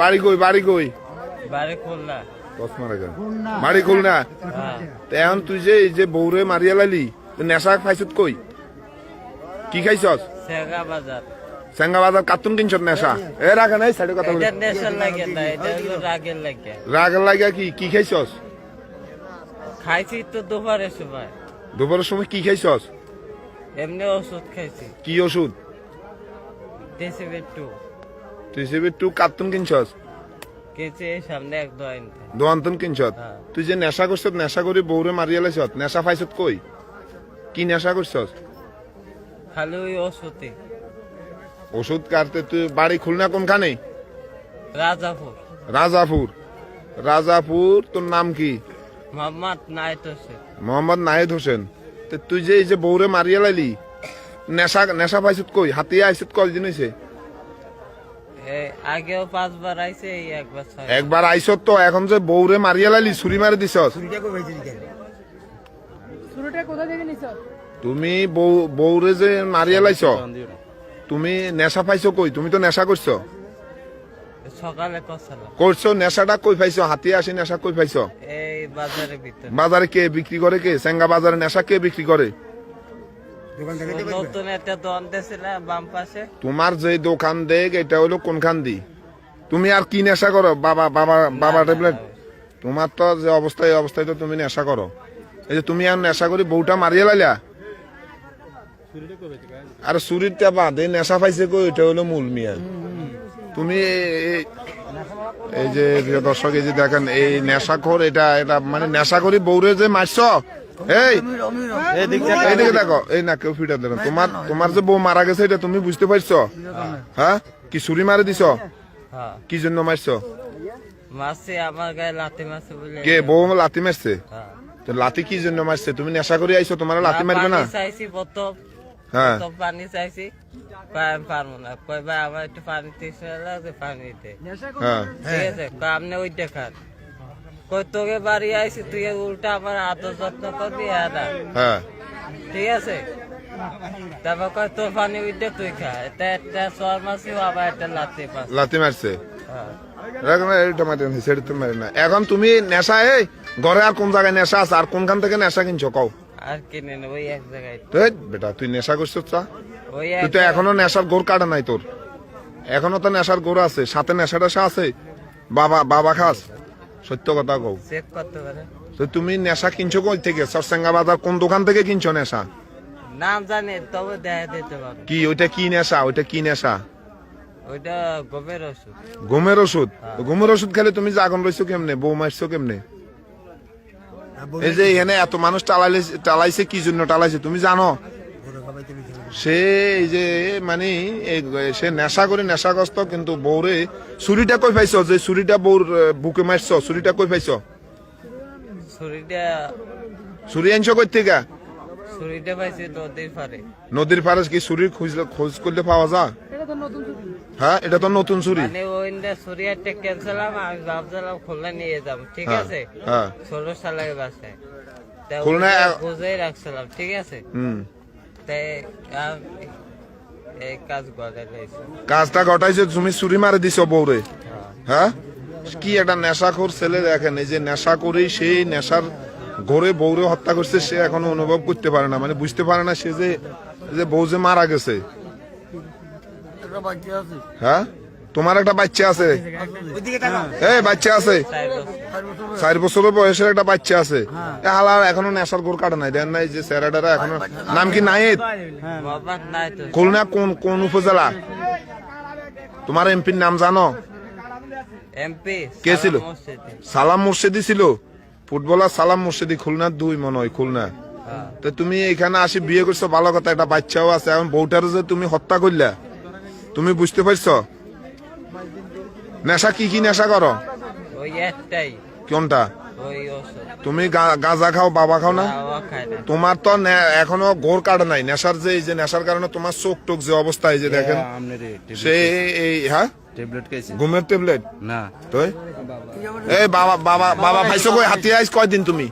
বাড়ি কই বাড়ি কই? বাড়ি খুলনা। বাড়ি খুল না হ্যাঁ এখন তুই যে এই যে বৌরে মারিয়া তুই নেশা খাইছত কই? কি খাইছস? সেগা বাজার। সেঙ্গা বাজার কার্টুন কিনছত নেশা? এ রাখা নাই সাইডে কথা বলি এটা লাগে না এটা রাগের লাগে কি কি খাইছস? খাইছি তো দুপুরের সময়। দুপুরের সময় কি খাইছস? এমনি ওষুধ খাইছি। কি ওষুধ? টু তুই সে একটু কার্টুন কিনছস? কেছে সামনে এক দোয়াইন দোয়ান্তন কিনছত হ্যাঁ। তুই যে নেশা করছত নেশা করে বৌরে মারিয়া লাইছত নেশা পাইছত কই? কি নেশা করছস? খালি ওই ওষুধে। ওষুধ কাটতে তুই বাড়ি খুলনা কোনখানে? রাজাপুর। রাজাপুর। রাজাপুর তোর নাম কি? মোহাম্মদ নাইট হোসেন। মোহাম্মদ নাহিদ হোসেন। তুই যে এই যে বৌরে মারিয়া লাইলি নেশা নেশা পাইছত কই? হাতিয়া আইছত কয়দিন হইছে? আগেও পাঁচবার আইছে এই একবার ছয় একবার আইছত তো এখন যে বৌরে মারিয়া লাইলি ছুরি মারি কোথা থেকে নিছ? তুমি বউ বৌরে যে মারিয়া লাইছ তুমি নেশা পাইছো কই? তুমি তো নেশা করছ? সকালে করছ নেশাটা কই পাইছো? হাতি আসি নেশা কই পাইছো? এই বাজারের ভিতরে। বাজারে কে বিক্রি করে কে? সেঙ্গা বাজারে নেশা কে বিক্রি করে? নতুন একটা দোকান দিয়েছিলাম বাম পাশে। তোমার যে দোকান দেখ এটা হলো কোনখান দি তুমি আর কি নেশা করো? বাবা বাবা বাবা ট্যাবলেট তোমার তো যে অবস্থায় এই অবস্থায় তো তুমি নেশা করো। এই যে তুমি আর নেশা করি বউটা মারিয়ে লাইলা? আর চুরির টেপা দে নেশা পাইছে কই? এটা হলো মূল মিয়া। তুমি এই যে প্রিয় দর্শক এই যে দেখেন এই নেশা খোর এটা এটা মানে নেশা করি বউরে যে মারছ এই এইদিকে দেখো এই না কেউ ফিটা দেন তোমার তোমার যে বউ মারা গেছে এটা তুমি বুঝতে পারছ? হ্যাঁ? কি ছুরি মারে দিছ? হ্যাঁ। কি জন্য মারছো? মাসে আমার লাথি কে বউ লাতি মারছে? হ্যাঁ। তো লাতি কি জন্য মারছে? তুমি নেশা করে আইছো তোমার লাতি মারবে না? পানি হ্যাঁ। পানি চাইছি। পারব না। ভাই আমার একটু পানি লাগছে হ্যাঁ। ঠিক আছে কয় আপনি ওই দেখান কই তোকে বাড়ি আইছি তুই উল্টা আমার আদর যত্ন করবি হ্যাঁ। ঠিক আছে? তারপর কয় তোর পানি উঠে তুই খা। এটা একটা সর মাসি আবার একটা লাথি পাস লাতি মারছে? হ্যাঁ। এখন তুমি নেশা এই ঘরে আর কোন জায়গায় নেশা আছে? আর কোনখান থেকে নেশা কিনছো? কও। আর কিনে নেব ওই এক জায়গায়। বেটা তুই নেশা করছিস ওই তুই তো এখনও নেশার গোর কাটা নাই তোর। এখনও তো নেশার গোর আছে সাথে নেশা টেশা আছে? বাবা বাবা খাস? সত্য কথা কও। চেক করতে পারে তো তুমি নেশা কিনছো কই থেকে? সরসেঙ্গা বাজার কোন দোকান থেকে কিনছো নেশা? নাম জানি তবে দেখা দিতে পারব কি ওইটা কি নেশা? ওইটা কি নেশা? ওইটা গমের ওষুধ। ঘুমের ওষুধ? তো ঘুমের ওষুধ খেলে তুমি জাগন রইছো কেমনে? বউ মারছো কেমনে? এই যে এখানে এত মানুষ টালাইলে টালাইছে কি জন্য টালাইছে? তুমি জানো? সে এই যে মানে এই- সে নেশা করে নেশাগ্রস্ত কিন্তু বউরে ছুরিটা কই পাইছো? যে ছুরিটা বউর আহ, বুকে মারছো ছুরিটা কই পাইছো? ছুরি আনছো কই থেকে? নদীর পারে নদীর পারে কি ছুরির খোঁজ খোঁজ করলে পাওয়া যায় ছুটি হ্যাঁ এটা তো নতুন ছুরি মানে ওই ছুরি একটা ক্যান্সেলাম আমি ভাবছিলাম খুলনা নিয়ে যাব ঠিক আছে? হ্যাঁ রাখছিলাম ঠিক আছে? কাজটা ঘটাইছে তুমি চুরি মারে দিছ বউরে হ্যাঁ কি একটা নেশাখোর ছেলে দেখেন এই যে নেশা করে সেই নেশার ঘরে বউরে হত্যা করছে সে এখনও অনুভব করতে পারে না। মানে বুঝতে পারে না সে যে যে বউ যে মারা গেছে। হ্যাঁ তোমার একটা বাচ্চা আছে। এই বাচ্চা আছে। চার বছর বয়সের একটা বাচ্চা আছে। হালার এখনও নেশার ঘোর কাটে নাই। দেন নাই যে স্যারাডারা এখনও নাম কি নাই খুলনা কোন কোন উপজেলা? তোমার এমপির নাম জানো? কে ছিল? সালাম মুর্শিদি ছিল। ফুটবলার সালাম মুর্শিদি খুলনার দুই মনে হয় খুলনা। হ্যাঁ। তো তুমি এখানে আসি বিয়ে করছ ভালো কথা একটা বাচ্চাও আছে। এখন বউটার যে তুমি হত্যা করলা তুমি বুঝতে পারছ? নেশা কি কি নেশা করো? কোনটা? তুমি গা- গাঁজা খাও বাবা খাও না? তোমার তো নে- এখনও গোর কাটা নাই। নেশার যে এই যে নেশার কারণে তোমার চোখ টোক যে অবস্থা এই যে দেখেন। সে এই হ্যাঁ? ঘুমের ট্যাবলেট না। তো এই বাবা বাবা বাবা ভাইসো কই হাতি আইস কয়দিন তুমি?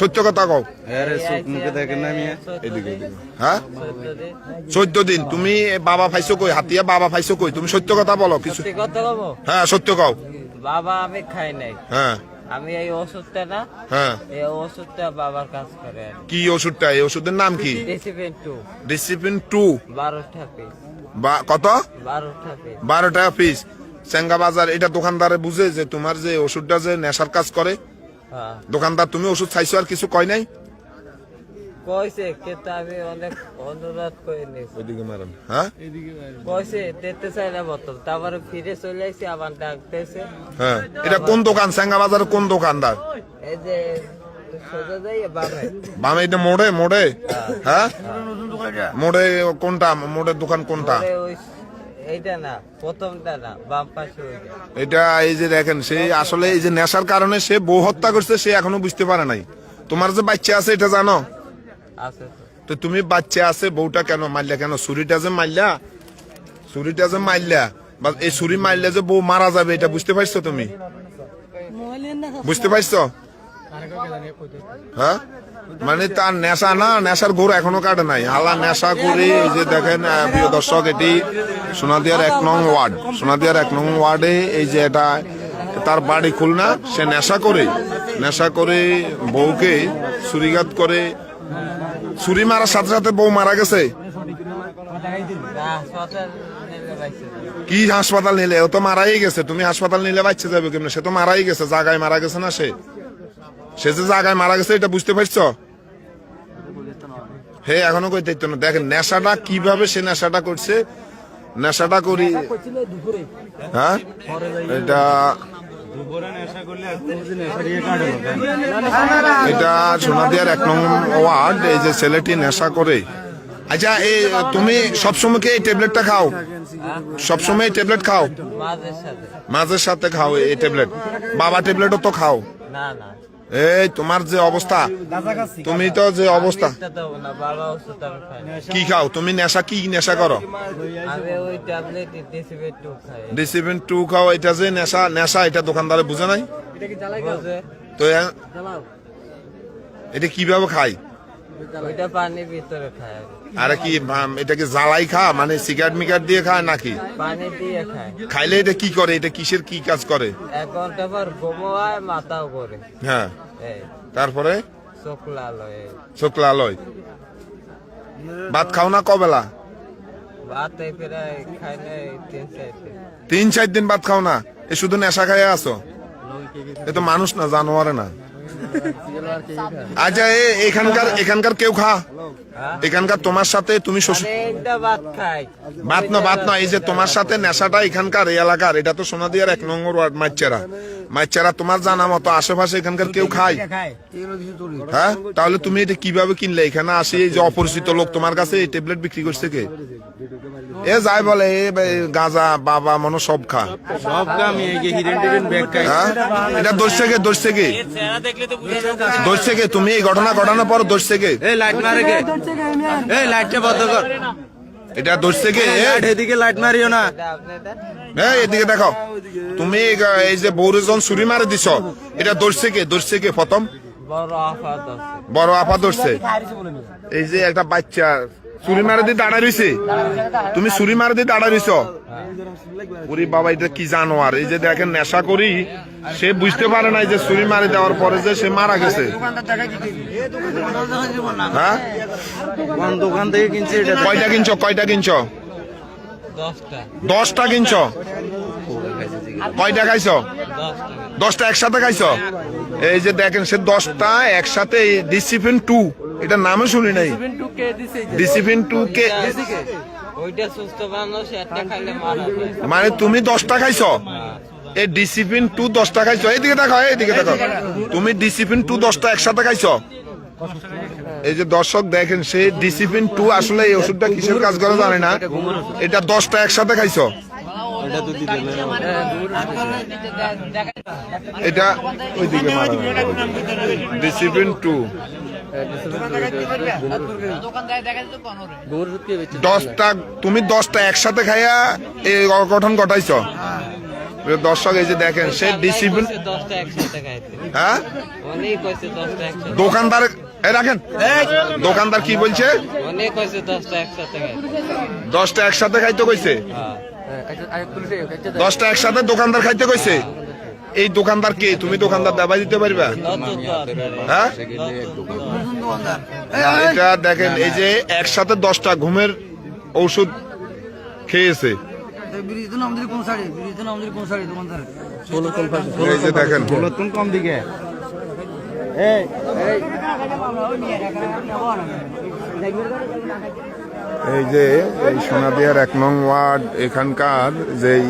সত্য কথা কও। এদিকে হ্যাঁ? চোদ্দ দিন। তুমি বাবা ফাইছো কই? হাতিয়া বাবা ফাইছো কই? তুমি সত্য কথা বলো কিছু হ্যাঁ সত্য কও। বাবা আমি খাই নাই। হ্যাঁ। আমি এই ওষুধটা না হ্যাঁ। এই ওষুধটা বাবার কাজ করে কি ওষুধটা? এই ওষুধের নাম কি? ডিসিপ্লিন টু ডিসিপ্লিন টু বারোটা পিস কত? বারোটা পিস বারো টাকা পিস চেঙ্গা বাজার এটা দোকানদারে বুঝে যে তোমার যে ওষুধটা যে নেশার কাজ করে হ্যাঁ দোকানদার তুমি ওষুধ চাইছো আর কিছু কয় নাই? কইছে কিন্তু আমি অনেক অনুরোধ করে নিয়েছি ওইদিকে মারেন হ্যাঁ? কইছে দিতে চাই না বোতল। তারপরে ফিরে চলে আসছি আবার ডাকতেছে হ্যাঁ। এটা কোন দোকান কোন দোকানদার? এই যে সোজা যাই বামে। বামে এটা মোড়ে মোড়ে? হ্যাঁ। মোড়ে কোনটা মোড়ের দোকান কোনটা? এইটা না প্রথমটা না বাম পাশে এটা এই যে দেখেন সে আসলে এই যে নেশার কারণে সে বউ হত্যা করছে সে এখনও বুঝতে পারে নাই। তোমার যে বাচ্চা আছে এটা জানো? আছে তো। তুমি বাচ্চা আছে বউটা কেন মারলা কেন? ছুরিটা যে মারলা ছুরিটা যে মারলা বা এই ছুরি মারলে যে বউ মারা যাবে এটা বুঝতে পারছ তুমি? বুঝতে পারছ? হ্যাঁ? মানে তার নেশা না, নেশার ঘোর এখনও কাটে নাই। হালা নেশা করে এই যে দেখেন প্রিয় দর্শক, এটি সোনাদিয়ার এক নং ওয়ার্ড। সোনাদিয়ার এক নং ওয়ার্ডে এই যে এটা, তার বাড়ি খুলনা, সে নেশা করে নেশা করে বউকে ছুরিঘাত করে। ছুরি মারার সাথে সাথে বউ মারা গেছে। কি হাসপাতাল নিলে? ও তো মারাই গেছে। তুমি হাসপাতাল নিলে বাচ্চা যাবে কেমন? সে তো মারাই গেছে, জায়গায় মারা গেছে না সে? সে যে জায়গায় মারা গেছে, এটা বুঝতে পারছ? হে এখনও কই দেখতো না। দেখেন নেশাটা কীভাবে সে নেশাটা করছে? নেশাটা করি হ্যাঁ? এটা এটা সোনাদিয়ার এক নং ওয়ার্ড এই যে ছেলেটি নেশা করে। আচ্ছা এই তুমি সবসময় কি এই ট্যাবলেটটা খাও? সবসময় এই ট্যাবলেট খাও? মাঝের সাথে। মাঝের সাথে খাও এই ট্যাবলেট। বাবা ট্যাবলেটও তো খাও? না না। এই তোমার যে অবস্থা? তুমি তো যে অবস্থা। কি খাও? তুমি নেশা কি নেশা করো? ডিসিপ্লিন টু খাও এটা যে নেশা নেশা এটা দোকানদারে বুঝে নাই? তো এটা কীভাবে খাই ওইটা পানির ভিতরে খাই আমি। আরে কি আম, এটা কি জ্বালাই খা মানে সিগারেট মিগারেট দিয়ে খায় নাকি? পানি দিয়ে খাই খাইলে এটা কি করে? এটা কিসের কি কাজ করে? এক ঘণ্টা পর ঘুমো মাথাও করে হ্যাঁ। তারপরে? ভাত খাও না কবেলা? খাই তিন চার দিন। ভাত খাও না? এ শুধু নেশা খাইয়া আছো? এ তো মানুষ না জানোয়ারে না। আচ্ছা এ এখানকার এখানকার কেউ খা? এখানকার তোমার সাথে তুমি ভাত না ভাত না এই যে তোমার সাথে নেশাটা এখানকার এই এলাকার এটা তো সোনাদিয়ার এক নম্বর ওয়ার্ড মাইচারা মাইচারা তোমার জানা মতো আশেপাশে এখানকার কেউ খায়? হ্যাঁ? তাহলে তুমি এটা কীভাবে কিনলে? এখানে আসি এই যে অপরিচিত লোক তোমার কাছে এই ট্যাবলেট বিক্রি করছে কে? এ যাই বলে এ গাঁজা বাবা মনে সব খা। সব খাই হ্যাঁ? এটা দোষ থেকে দোষ থেকে। দোষ থেকে তুমি এই ঘটনা ঘটানোর পর দোষ থেকে? এই লাইট মারে কে? এই লাইটটা বন্ধ কর। এটা দোষ থেকে? এদিকে লাইট মারিও না। এই এদিকে দেখো। তুমি এই যে বৌরজন ছুরি মারে দিছ এটা দোষ থেকে? দোষ থেকে প্রথম? বড় আফা দোষ বড় এই যে একটা বাচ্চা ছুরি মারে দিয়ে দাঁড়া রইছে? তুমি ছুরি মারে দিয়ে দাঁড়া রইছ? ওরে বাবা, এটা কি জানো আর এই যে দেখেন, নেশা করি, সে বুঝতে পারে না যে ছুরি মারি দেওয়ার পরে যে সে মারা গেছে। হ্যাঁ? দোকান থেকে কিনছে কয়টা কিনছ? কয়টা কিনছ? দশটা কিনছ? কয়টা খাইছ? দশটা একসাথে খাইছ? এই যে দেখেন, সে দশটা একসাথে ডিসিপ্লিন টু এটা নামে শুনি নাই। ডিসিপ্লিন টু কে ওইটা সুস্থ মানুষ একটা খাইলে মারা যায় মানে তুমি দশটা খাইছ? এই ডিসিপ্লিন টু দশটা খাইছ? এইদিকে দেখো এইদিকে দেখো। তুমি ডিসিপ্লিন টু দশটা একসাথে খাইছ? এই যে দর্শক দেখেন সে ডিসিপ্লিন টু আসলে এই ওষুধটা কিসের কাজ করে জানে না? এটা দশটা একসাথে খাইছ? এটা ওইদিকে ডিসিপ্লিন টু দশটা, তুমি দশটা একসাথে খাইয়া অঘটন ঘটাইছ। দেখেন, সে হ্যাঁ? দোকানদার রাখেন, দোকানদার কি বলছে? দশটা একসাথে খাইতে কইছে। দশটা একসাথে দোকানদার খাইতে কইছে। এই দোকানদার কে? তুমি দোকানদার দাবাই দিতে পারবা? হ্যাঁ? এটা দেখেন, এই যে একসাথে দশটা ঘুমের ঔষধ খেয়েছে। এই যে এই সোনাদিয়ার এক নং ওয়ার্ড এখানকার যেই